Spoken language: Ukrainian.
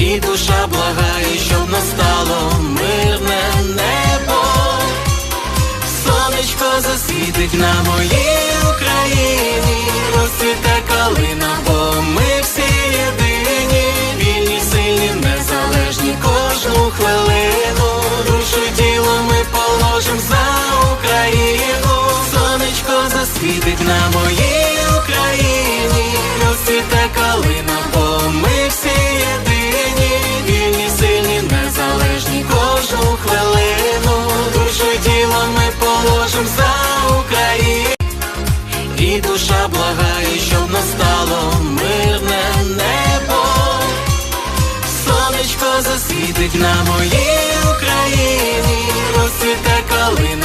і душа благає, щоб настало мирне небо. Сонечко засвітить на моїй Україні, розцвіте калина, бо ми всі єдині, вільні, сильні, незалежні кожну хвилину. Душу і тіло ми положим за Україну. Сонечко засвітить на моїй Україні, розцвіте калина, засвітить на моїй Україні, розцвіте калина,